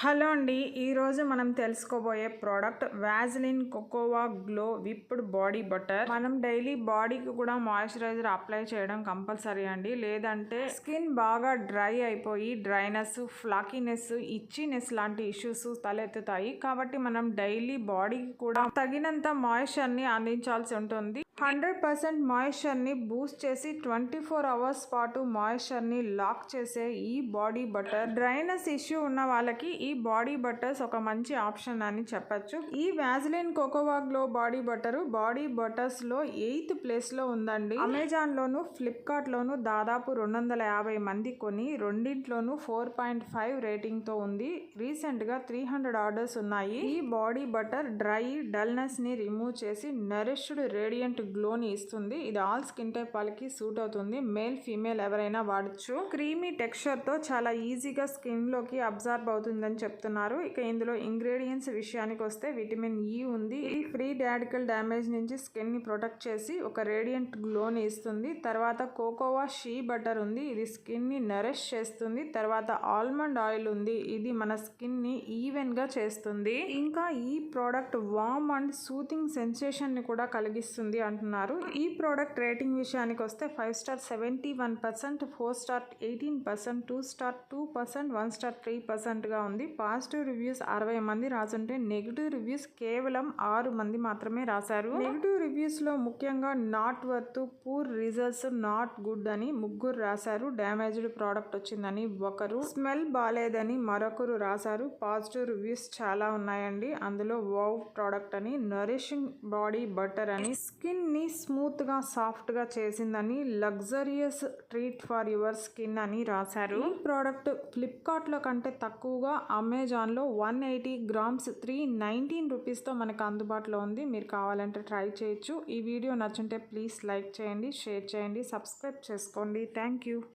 Hello అండి ఈరోజు మనం తెలుసుకోబోయే product Vaseline cocoa glow whipped body butter. మనం డైలీ బాడీకి కూడా మాయిశ్చరైజర్ అప్లై చేయడం కంపల్సరీ అండి. లేదంటే స్కిన్ బాగా డ్రై అయిపోయి డ్రైనెస్ ఫ్లాకీనెస్ ఇచ్చినెస్ లాంటి ఇష్యూస్ తలెత్తుతాయి. కాబట్టి మనం డైలీ బాడీకి కూడా తగినంత మాయిశ్చర్ని అందించాల్సి ఉంటుంది. హండ్రెడ్ పర్సెంట్ మాయిశ్చర్ని బూస్ట్ చేసి ట్వంటీ ఫోర్ అవర్స్ పాటు మాయిశ్చర్ని లాక్ చేసే ఈ బాడీ బటర్. డ్రైనెస్ ఇష్యూ ఉన్న వాళ్ళకి ఈ బాడీ బటర్స్ ఒక మంచి ఆప్షన్ అని చెప్పొచ్చు. ఈ Vaseline cocoa glow body butter body బటర్స్లో eighth ప్లేస్లో ఉందండి. అమెజాన్ లోను ఫ్లిప్కార్ట్ లోను దాదాపు రెండు వందల యాభై మంది కొని రెండింట్లోనూ ఫోర్ పాయింట్ ఫైవ్ రేటింగ్తో ఉంది. రీసెంట్గా త్రీ హండ్రెడ్ ఆర్డర్స్ ఉన్నాయి. ఈ బాడీ బటర్ డ్రై డల్నెస్ని రిమూవ్ చేసి నరిష్డ్ రేడియంట్ గ్లోని ఇస్తుంది. ఇది ఆల్ స్కిన్ టైప్ వాళ్ళకి సూట్ అవుతుంది. మేల్ ఫీమేల్ ఎవరైనా వాడచ్చు. క్రీమీ టెక్స్చర్తో చాలా ఈజీగా స్కిన్లోకి అబ్జర్వ్ అవుతుందని చెప్తున్నారు. ఇక ఇందులో ఇంగ్రీడియంట్స్ విషయానికి వస్తే విటమిన్ ఈ ఉంది. ఈ ఫ్రీ డాడికల్ డ్యామేజ్ నుంచి స్కిన్ని ప్రొటెక్ట్ చేసి ఒక రేడియంట్ గ్లోని ఇస్తుంది. తర్వాత కోకోవా షీ బటర్ ఉంది. ఇది స్కిన్ని నరిష్ చేస్తుంది. తర్వాత ఆల్మండ్ ఆయిల్ ఉంది. ఇది మన స్కిన్ని ఈవెన్గా చేస్తుంది. ఇంకా ఈ ప్రోడక్ట్ వామ్ అండ్ సూతింగ్ సెన్సేషన్ని కూడా కలిగిస్తుంది అంటున్నారు. ఈ ప్రోడక్ట్ రేటింగ్ విషయానికి వస్తే five star seventy one percent four star eighteen percent two star two percent one star three పర్సెంట్గా ఉంది. పాజిటివ్ రివ్యూస్ అరవై మంది రాసుంటే నెగిటివ్ రివ్యూస్ కేవలం ఆరు మంది మాత్రమే రాశారు. నెగిటివ్ రివ్యూస్లో ముఖ్యంగా not worth poor results not good అని ముగ్గురు రాశారు. డ్యామేజ్డ్ ప్రోడక్ట్ వచ్చిందని ఒకరు. స్మెల్ బాగాలేదని మరొకరు రాశారు. పాజిటివ్ రివ్యూస్ చాలా ఉన్నాయండి. అందులో వావ్ ప్రోడక్ట్ అని నరిషింగ్ బాడీ బటర్ అని స్కిన్ని స్మూత్గా సాఫ్ట్గా చేసిందని luxurious treat for your skin అని రాశారు. ఈ ప్రోడక్ట్ ఫ్లిప్కార్ట్లో కంటే తక్కువగా అమెజాన్లో one eighty grams three nineteen రూపీస్తో మనకు అందుబాటులో ఉంది. మీరు కావాలంటే ట్రై చేయొచ్చు. ఈ వీడియో నచ్చుంటే ప్లీజ్ లైక్ చేయండి షేర్ చేయండి సబ్స్క్రైబ్ చేసుకోండి. Thank you.